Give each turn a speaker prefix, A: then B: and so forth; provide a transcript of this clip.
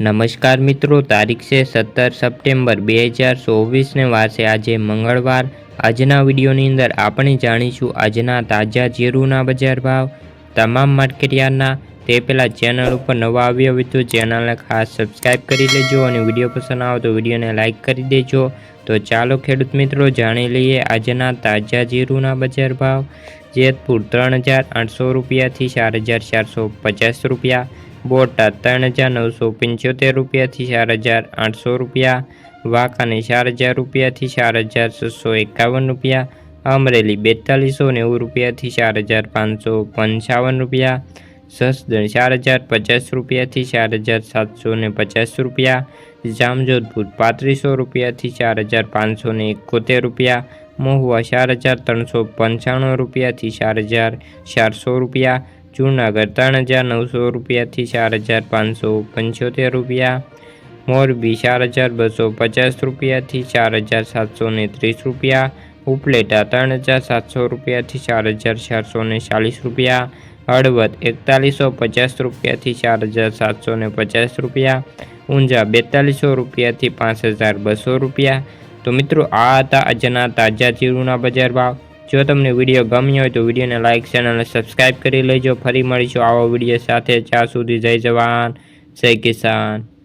A: નમસ્કાર મિત્રો, તારીખ છે સત્તર સપ્ટેમ્બર બે હજાર ચોવીસને વારસે આજે મંગળવાર. આજના વિડીયોની અંદર આપણે જાણીશું આજના તાજા જીરુના બજાર ભાવ, તમામ માર્કેટયાર્ડના તે પહેલાં ચેનલ ઉપર નવા આવ્યો હોય તો ચેનલને ખાસ સબસ્ક્રાઈબ કરી લેજો અને વીડિયો પસંદ આવે તો વિડીયોને લાઇક કરી દેજો. તો ચાલો ખેડૂત મિત્રો, જાણી લઈએ આજના તાજા જીરુના બજાર ભાવ. જેતપુર ત્રણ હજાર આઠસો રૂપિયાથી ચાર હજાર ચારસો પચાસ રૂપિયા. બોટાદ ત્રણ હજાર નવસો પંચોતેર રૂપિયાથી ચાર હજાર આઠસો રૂપિયા વાંકાને ચાર હજાર રૂપિયાથી ચાર હજાર છસો એકાવન રૂપિયા, અમરેલી બેતાલીસો નેવું રૂપિયાથી ચાર હજાર પાંચસો પંચાવન રૂપિયા સસદણ ચાર હજાર પચાસ રૂપિયાથી ચાર હજાર સાતસો ને પચાસ રૂપિયા, જામજોધપુર પાંત્રીસો રૂપિયાથી ચાર હજાર પાંચસો ને એકોતેર રૂપિયા, મહુવા ચાર હજાર ત્રણસો પંચાણું રૂપિયાથી ચાર હજાર ચારસો રૂપિયા જૂનાગઢ ત્રણ હજાર નવસો રૂપિયાથી ચાર હજાર પાંચસો પંચોતેર રૂપિયા. મોરબી ચાર હજાર બસો પચાસ રૂપિયાથી ચાર હજાર સાતસો ને ત્રીસ રૂપિયા. ઉપલેટા ત્રણ હજાર સાતસો રૂપિયાથી ચાર હજાર ચારસો ને ચાલીસ રૂપિયા. હળવદ એકતાલીસો પચાસ રૂપિયાથી ચાર હજાર સાતસો ને પચાસ રૂપિયા. ઊંઝા બેતાલીસો રૂપિયાથી પાંચ હજાર બસો રૂપિયા. તો મિત્રો, આ હતા આજના તાજા જીરુના બજાર ભાવ. જો તમને વીડિયો ગમ્યો હોય તો વિડીયોને લાઇક ચેનલને સબસ્ક્રાઈબ કરી લેજો. ફરી મળીશું આવો વીડિયો સાથે. જ્યાં સુધી જય જવાન, જય કિસાન.